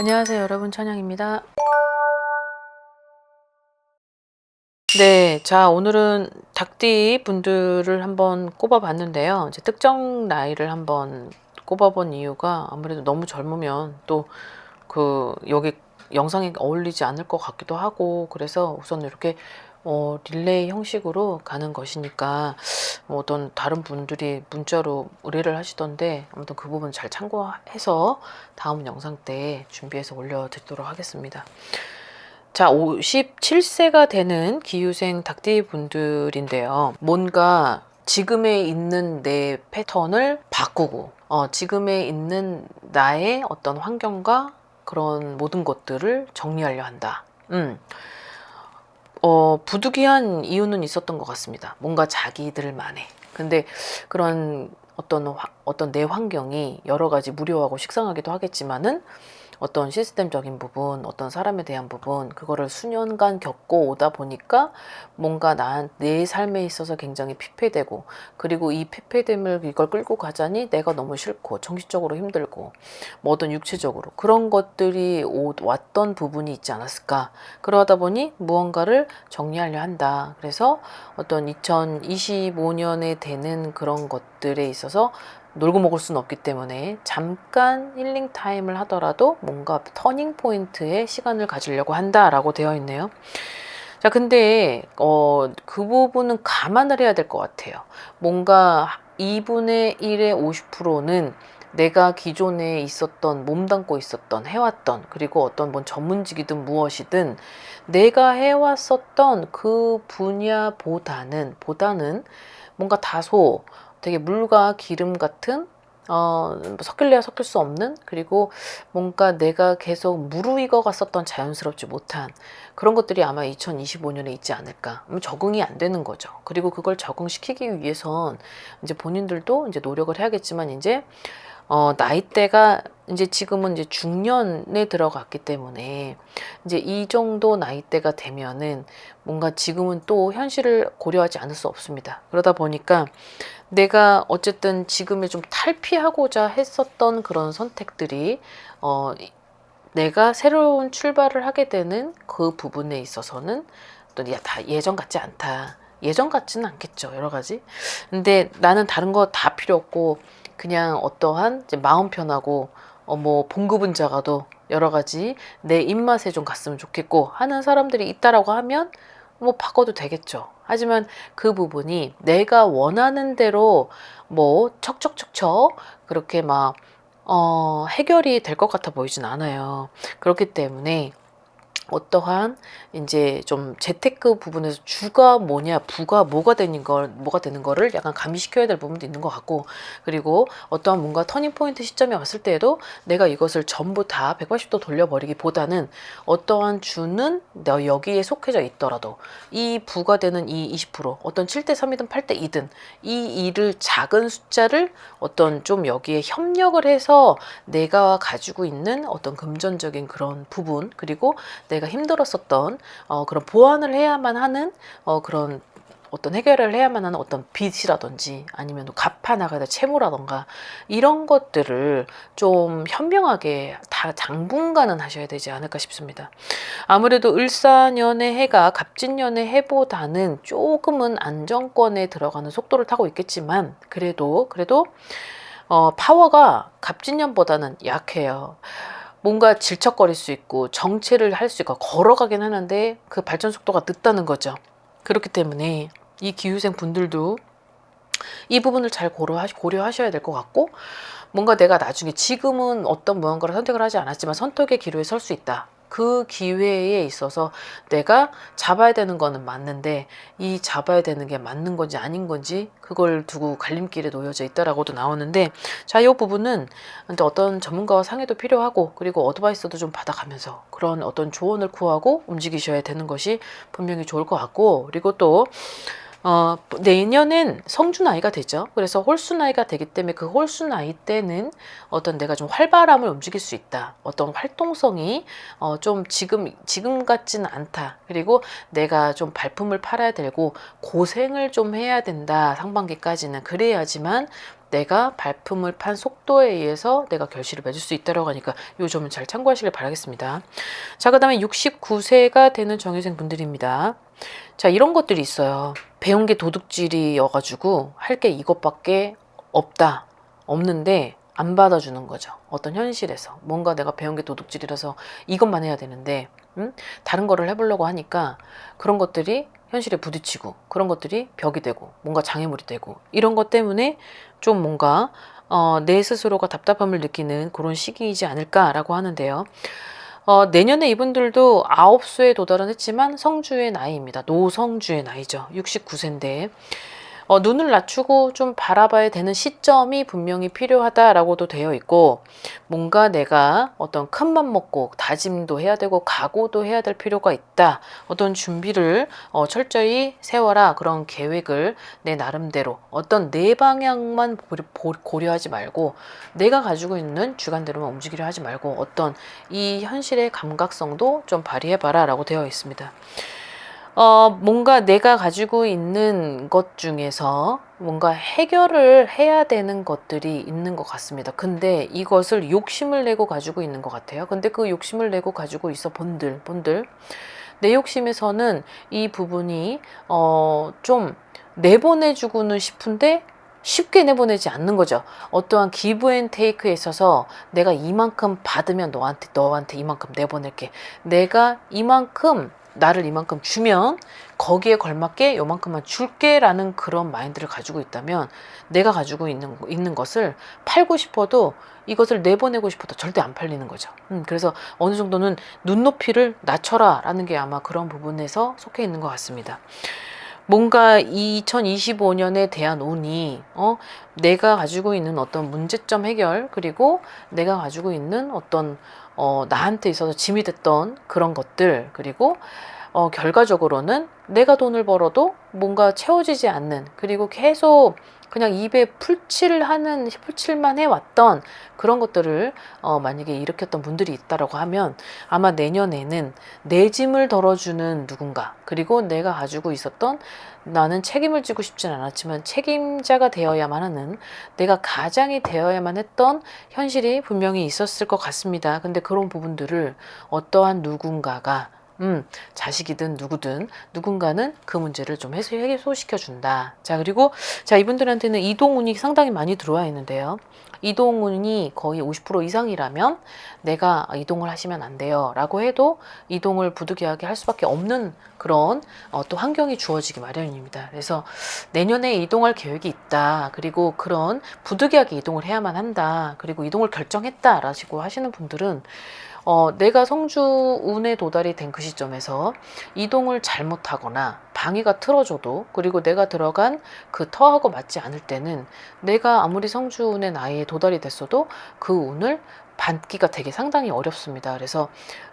안녕하세요 여러분. 천양입니다. 네, 자 오늘은 닭띠 분들을 한번 꼽아봤는데요. 이제 특정 나이를 한번 꼽아본 이유가 아무래도 너무 젊으면 또 그 여기 영상에 어울리지 않을 것 같기도 하고 그래서 우선 이렇게 어, 릴레이 형식으로 가는 것이니까 뭐 어떤 다른 분들이 문자로 의뢰를 하시던데 아무튼 그 부분 잘 참고해서 다음 영상 때 준비해서 올려드리도록 하겠습니다. 자, 57세가 되는 기후생 닭띠 분들인데요. 뭔가 지금에 있는 내 패턴을 바꾸고, 어, 지금에 있는 나의 어떤 환경과 그런 모든 것들을 정리하려 한다. 음. 어, 부득이한 이유는 있었던 것 같습니다. 뭔가 자기들만의. 근데 그런 어떤, 화- 어떤 내 환경이 여러 가지 무료하고 식상하기도 하겠지만은 어떤 시스템적인 부분, 어떤 사람에 대한 부분, 그거를 수년간 겪고 오다 보니까 뭔가 나, 내 삶에 있어서 굉장히 피폐되고, 그리고 이 피폐됨을 이걸 끌고 가자니 내가 너무 싫고, 정신적으로 힘들고, 뭐 어떤 육체적으로, 그런 것들이 오- 왔던 부분이 있지 않았을까. 그러다 보니 무언가를 정리하려 한다. 그래서 어떤 2025년에 되는 그런 것들에 있어서 놀고 먹을 수는 없기 때문에 잠깐 힐링 타임을 하더라도 뭔가 터닝 포인트에 시간을 가지려고 한다라고 되어 있네요. 자, 근데 어, 그 부분은 감안을 해야 될 것 같아요. 뭔가 2분의 1의 50%는 내가 기존에 있었던 몸담고 있었던 해왔던 그리고 어떤 뭔 전문직이든 무엇이든 내가 해왔었던 그 분야보다는 보다는 뭔가 다소 되게 물과 기름 같은 어, 뭐 섞일래야 섞일 수 없는 그리고 뭔가 내가 계속 무르익어 갔었던 자연스럽지 못한 그런 것들이 아마 2025년에 있지 않을까. 그럼 적응이 안 되는 거죠. 그리고 그걸 적응시키기 위해선 이제 본인들도 이제 노력을 해야겠지만 이제 어, 나이대가 이제 지금은 이제 중년에 들어갔기 때문에 이제 이 정도 나이대가 되면은 뭔가 지금은 또 현실을 고려하지 않을 수 없습니다. 그러다 보니까 내가 어쨌든 지금에 좀 탈피하고자 했었던 그런 선택들이 어 내가 새로운 출발을 하게 되는 그 부분에 있어서는 또 다 예전 같지 않다. 예전 같지는 않겠죠. 여러 가지. 근데 나는 다른 거 다 필요 없고 그냥 어떠한 이제 마음 편하고 어 뭐 봉급은 작아도 여러 가지 내 입맛에 좀 갔으면 좋겠고 하는 사람들이 있다라고 하면 뭐 바꿔도 되겠죠. 하지만 그 부분이 내가 원하는 대로 뭐 척척척척 그렇게 막 어, 해결이 될 것 같아 보이진 않아요. 그렇기 때문에 어떠한 이제 좀 재테크 부분에서 주가 뭐냐 부가 뭐가 되는 걸 뭐가 되는 거를 약간 가미시켜야 될 부분도 있는 것 같고 그리고 어떠한 뭔가 터닝 포인트 시점이 왔을 때에도 내가 이것을 전부 다 180도 돌려버리기보다는 어떠한 주는 너 여기에 속해져 있더라도 이 부가 되는 이 20% 어떤 7대 3이든 8대 2든 이 일을 작은 숫자를 어떤 좀 여기에 협력을 해서 내가 가지고 있는 어떤 금전적인 그런 부분 그리고 내가 힘들었었던 어, 그런 보완을 해야만 하는 어, 그런 어떤 해결을 해야만 하는 어떤 빚이라든지 아니면 갚아 나가야 될 채무라던가 이런 것들을 좀 현명하게 다 당분간은 하셔야 되지 않을까 싶습니다. 아무래도 을사년의 해가 갑진년의 해보다는 조금은 안정권에 들어가는 속도를 타고 있겠지만 그래도 그래도 어, 파워가 갑진년보다는 약해요. 뭔가 질척거릴 수 있고 정체를 할 수 있고 걸어가긴 하는데 그 발전 속도가 늦다는 거죠. 그렇기 때문에 이 기후생 분들도 이 부분을 잘 고려하셔야 될 것 같고 뭔가 내가 나중에 지금은 어떤 무언가를 선택을 하지 않았지만 선택의 기로에 설 수 있다. 그 기회에 있어서 내가 잡아야 되는 거는 맞는데 이 잡아야 되는 게 맞는 건지 아닌 건지 그걸 두고 갈림길에 놓여져 있다라고도 나오는데 자, 이 부분은 근데 어떤 전문가와 상의도 필요하고 그리고 어드바이스도 좀 받아가면서 그런 어떤 조언을 구하고 움직이셔야 되는 것이 분명히 좋을 것 같고 그리고 또 어, 내년엔 성주 나이가 되죠. 그래서 홀수 나이가 되기 때문에 그 홀수 나이 때는 어떤 내가 좀 활발함을 움직일 수 있다. 어떤 활동성이 어, 좀 지금 지금 같지는 않다. 그리고 내가 좀 발품을 팔아야 되고 고생을 좀 해야 된다. 상반기까지는 그래야지만 내가 발품을 판 속도에 의해서 내가 결실을 맺을 수 있다라고 하니까 요 점은 잘 참고하시길 바라겠습니다. 자, 그 다음에 69세가 되는 정유생 분들입니다. 자, 이런 것들이 있어요. 배운 게 도둑질이어가지고 할 게 이것밖에 없다. 없는데 안 받아주는 거죠. 어떤 현실에서. 뭔가 내가 배운 게 도둑질이라서 이것만 해야 되는데, 음? 다른 거를 해보려고 하니까 그런 것들이 현실에 부딪히고 그런 것들이 벽이 되고 뭔가 장애물이 되고 이런 것 때문에 좀 뭔가 어, 내 스스로가 답답함을 느끼는 그런 시기이지 않을까라고 하는데요. 어, 내년에 이분들도 아홉 수에 도달은 했지만 성주의 나이입니다. 노성주의 나이죠. 69세인데 어, 눈을 낮추고 좀 바라봐야 되는 시점이 분명히 필요하다라고도 되어 있고 뭔가 내가 어떤 큰맘 먹고 다짐도 해야 되고 각오도 해야 될 필요가 있다. 어떤 준비를 어, 철저히 세워라 그런 계획을 내 나름대로 어떤 내 방향만 고려하지 말고 내가 가지고 있는 주관대로만 움직이려 하지 말고 어떤 이 현실의 감각성도 좀 발휘해봐라 라고 되어 있습니다. 어, 뭔가 내가 가지고 있는 것 중에서 뭔가 해결을 해야 되는 것들이 있는 것 같습니다. 근데 이것을 욕심을 내고 가지고 있는 것 같아요. 근데 그 욕심을 내고 가지고 있어 본들, 본들. 내 욕심에서는 이 부분이, 어, 좀 내보내주고는 싶은데 쉽게 내보내지 않는 거죠. 어떠한 기브 앤 테이크에 있어서 내가 이만큼 받으면 너한테, 너한테 이만큼 내보낼게. 내가 이만큼 나를 이만큼 주면 거기에 걸맞게 요만큼만 줄게라는 그런 마인드를 가지고 있다면 내가 가지고 있는 있는 것을 팔고 싶어도 이것을 내보내고 싶어도 절대 안 팔리는 거죠. 음, 그래서 어느 정도는 눈높이를 낮춰라라는 게 아마 그런 부분에서 속해 있는 것 같습니다. 뭔가 2025년에 대한 운이 어 내가 가지고 있는 어떤 문제점 해결 그리고 내가 가지고 있는 어떤 어 나한테 있어서 짐이 됐던 그런 것들 그리고 어 결과적으로는 내가 돈을 벌어도 뭔가 채워지지 않는 그리고 계속 그냥 입에 풀칠을 하는 풀칠만 해왔던 그런 것들을 어, 만약에 일으켰던 분들이 있다라고 하면 아마 내년에는 내 짐을 덜어주는 누군가 그리고 내가 가지고 있었던 나는 책임을 지고 싶진 않았지만 책임자가 되어야만 하는 내가 가장이 되어야만 했던 현실이 분명히 있었을 것 같습니다. 근데 그런 부분들을 어떠한 누군가가 음, 자식이든 누구든 누군가는 그 문제를 좀 해소, 해소시켜 준다. 자, 그리고 자, 이분들한테는 이동운이 상당히 많이 들어와 있는데요. 이동운이 거의 50% 이상이라면 내가 이동을 하시면 안 돼요. 라고 해도 이동을 부득이하게 할 수밖에 없는 그런 어, 또 환경이 주어지기 마련입니다. 그래서 내년에 이동할 계획이 있다. 그리고 그런 부득이하게 이동을 해야만 한다. 그리고 이동을 결정했다. 라고 하시는 분들은 어, 내가 성주운에 도달이 된 그 시점에서 이동을 잘못하거나 방위가 틀어져도 그리고 내가 들어간 그 터하고 맞지 않을 때는 내가 아무리 성주운의 나이에 도달이 됐어도 그 운을 받기가 되게 상당히 어렵습니다. 그래서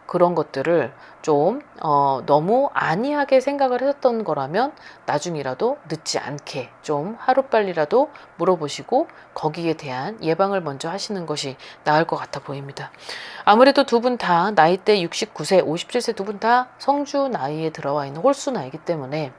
그런 것들을 좀 어, 너무 안이하게 생각을 했었던 거라면 나중이라도 늦지 않게 좀 하루빨리라도 물어보시고 거기에 대한 예방을 먼저 하시는 것이 나을 것 같아 보입니다. 아무래도 두 분 다 나이대 69세, 57세 두 분 다 성주 나이에 들어와 있는 홀수 나이기 때문에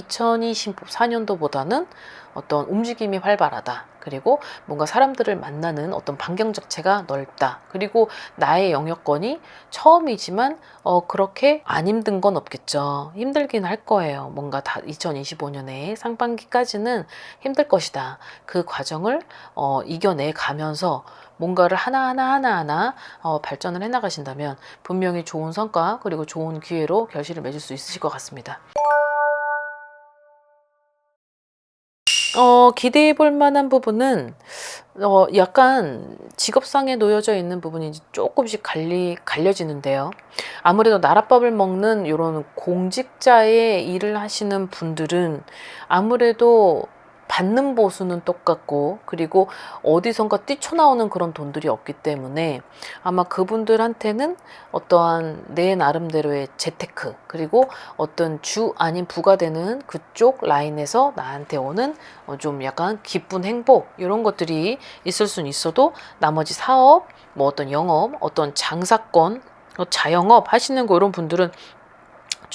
2024년도보다는 어떤 움직임이 활발하다. 그리고 뭔가 사람들을 만나는 어떤 반경 자체가 넓다. 그리고 나의 영역권이 처음이지만 어 그렇게 안 힘든 건 없겠죠. 힘들긴 할 거예요. 뭔가 다 2025년에 상반기까지는 힘들 것이다. 그 과정을 어 이겨내 가면서 뭔가를 하나하나 하나하나 어, 발전을 해 나가신다면 분명히 좋은 성과 그리고 좋은 기회로 결실을 맺을 수 있으실 것 같습니다. 어, 기대해 볼 만한 부분은 어, 약간 직업상에 놓여져 있는 부분이 조금씩 갈리, 갈려지는데요. 아무래도 나라밥을 먹는 이런 공직자의 일을 하시는 분들은 아무래도 받는 보수는 똑같고 그리고 어디선가 뛰쳐나오는 그런 돈들이 없기 때문에 아마 그분들한테는 어떠한 내 나름대로의 재테크 그리고 어떤 주 아닌 부가 되는 그쪽 라인에서 나한테 오는 어, 좀 약간 기쁜 행복 이런 것들이 있을 수는 있어도 나머지 사업 뭐 어떤 영업 어떤 장사건 어, 자영업 하시는 거 이런 분들은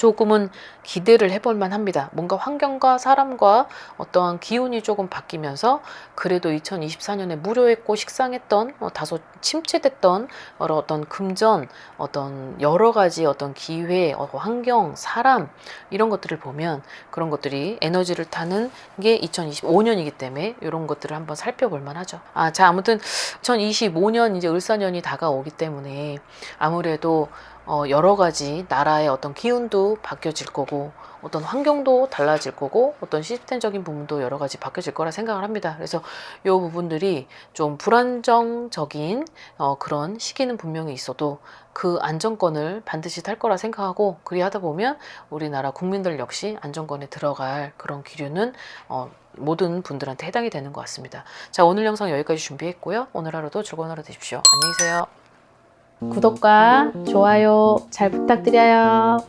조금은 기대를 해볼 만합니다. 뭔가 환경과 사람과 어떠한 기운이 조금 바뀌면서 그래도 2024년에 무료했고 식상했던 어, 다소 침체됐던 어떤 금전, 어떤 여러 가지 어떤 기회, 어, 환경, 사람 이런 것들을 보면 그런 것들이 에너지를 타는 게 2025년이기 때문에 이런 것들을 한번 살펴볼 만하죠. 아, 자 아무튼 2025년 이제 을사년이 다가오기 때문에 아무래도 어, 여러 가지 나라의 어떤 기운도 바뀌어질 거고 어떤 환경도 달라질 거고 어떤 시스템적인 부분도 여러 가지 바뀌어질 거라 생각을 합니다. 그래서 이 부분들이 좀 불안정적인 어, 그런 시기는 분명히 있어도 그 안정권을 반드시 탈 거라 생각하고 그리 하다 보면 우리나라 국민들 역시 안정권에 들어갈 그런 기류는 어, 모든 분들한테 해당이 되는 것 같습니다. 자 오늘 영상 여기까지 준비했고요. 오늘 하루도 즐거운 하루 되십시오. 안녕히 계세요. 구독과 좋아요 잘 부탁드려요.